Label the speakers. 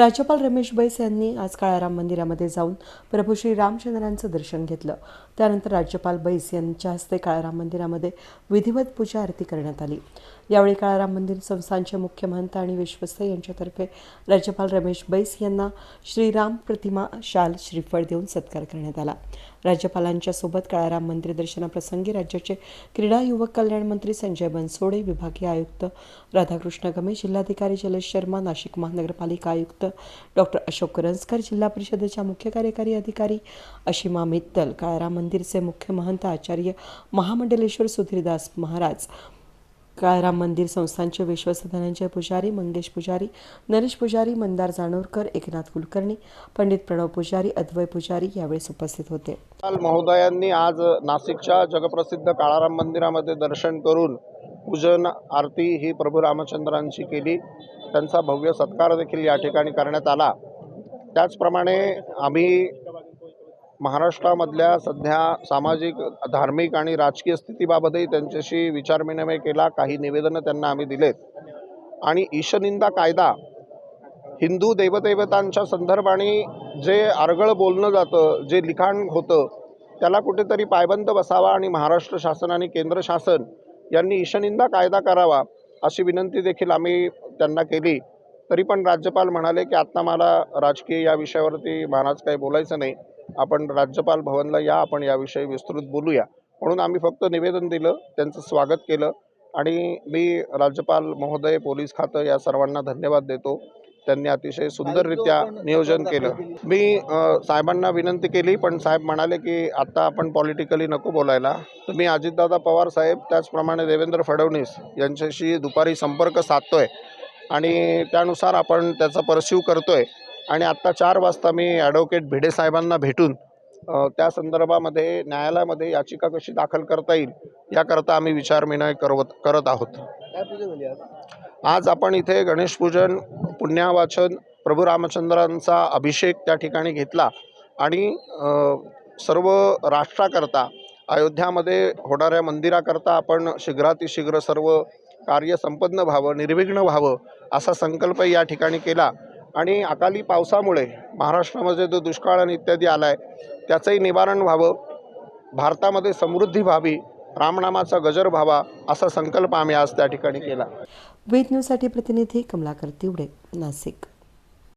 Speaker 1: राज्यपाल रमेश बैस यांनी आज काळाराम मंदिरामध्ये जाऊन प्रभू श्री रामचंद्रांचं दर्शन घेतलं. त्यानंतर राज्यपाल बैस यांच्या हस्ते काळाराम मंदिरामध्ये विधिवत पूजा आरती करण्यात आली. यावेळी काळाराम मंदिर संस्थानचे मुख्य महंत आणि विश्वस्त यांच्यातर्फे राज्यपाल रमेश बैस यांना श्रीराम प्रतिमा शाल श्रीफळ देऊन सत्कार करण्यात आला. राज्यपालांच्या सोबत काळाराम मंदिर दर्शनाप्रसंगी राज्याचे क्रीडा युवक कल्याण मंत्री संजय बनसोडे विभागीय आयुक्त राधाकृष्ण गमे जिल्हाधिकारी जलेश शर्मा नाशिक महानगरपालिका आयुक्त डॉक्टर अशोक करंजकर जिल्हा परिषदेच्या मुख्य कार्यकारी अधिकारी अशिमा मित्तल काळाराम मंदिरचे मुख्य महंत आचार्य महामंडलेश्वर सुधीरदास महाराज काळाराम मंदिर संस्थांचे विश्वस्त धनंजय पुजारी मंगेश पुजारी नरेश पुजारी मंदार जानोरकर एकनाथ कुलकर्णी पंडित प्रणव पुजारी अद्वय पुजारी यावेळेस उपस्थित होते.
Speaker 2: महोदयांनी आज नाशिकच्या जगप्रसिद्ध काळाराम मंदिरामध्ये दर्शन करून पूजन आरती ही प्रभू रामचंद्रांची केली. त्यांचा भव्य सत्कार देखील या ठिकाणी करण्यात आला. त्याचप्रमाणे आम्ही महाराष्ट्रामधल्या सध्या सामाजिक धार्मिक आणि राजकीय स्थितीबाबतही त्यांच्याशी विचारविनिमय केला. काही निवेदनं त्यांना आम्ही दिलेत. आणि ईशनिंदा कायदा हिंदू देवदेवतांच्या संदर्भाने जे आरगळ बोलणं जातं जे लिखाण होतं त्याला कुठेतरी पायबंद बसावा आणि महाराष्ट्र शासन आणि केंद्र शासन यांनी ईशनिंदा कायदा करावा अशी विनंती देखील आम्ही त्यांना केली. तरी पण राज्यपाल म्हणाले की आत्ता मला राजकीय या विषयावरती महाराज काही बोलायचं नाही. आपण राज्यपाल भवनला या आपण याविषयी विस्तृत बोलूया. म्हणून आम्ही फक्त निवेदन दिलं त्यांचं स्वागत केलं आणि मी राज्यपाल महोदय पोलीस खातं या सर्वांना धन्यवाद देतो. त्यांनी अतिशय सुंदररित्या नियोजन केलं. मी साहेबांना विनंती केली पण साहेब म्हणाले की आत्ता आपण पॉलिटिकली नको बोलायला. तर मी अजितदादा पवार साहेब त्याचप्रमाणे देवेंद्र फडणवीस यांच्याशी दुपारी संपर्क साधतोय. आणि त्यानुसार आपण त्याचा परस्यू करतोय. आणि आत्ता चार वाजता मी ॲडव्होकेट भिडे साहेबांना भेटून त्या संदर्भामध्ये न्यायालयामध्ये याचिका कशी दाखल करता येईल याकरता आम्ही विचारविनिमय करवत करत आहोत. आज? आपण इथे गणेशपूजन पुण्यावाचन प्रभू रामचंद्रांचा अभिषेक त्या ठिकाणी घेतला आणि सर्व राष्ट्राकरता अयोध्यामध्ये होणाऱ्या मंदिराकरता आपण शीघ्रातिशीघ्र सर्व कार्य संपन्न व्हावं निर्विघ्न व्हावं असा संकल्प या ठिकाणी केला. आणि अकाली पावसामुळे महाराष्ट्रामध्ये जो दुष्काळ आणि इत्यादी आला आहे त्याचंही निवारण व्हावं भारतामध्ये समृद्धी व्हावी रामनामाचा गजर व्हावा असा संकल्प आम्ही आज त्या ठिकाणी केला.
Speaker 1: वेद न्यूजसाठी प्रतिनिधी कमलाकर तिवडे नाशिक.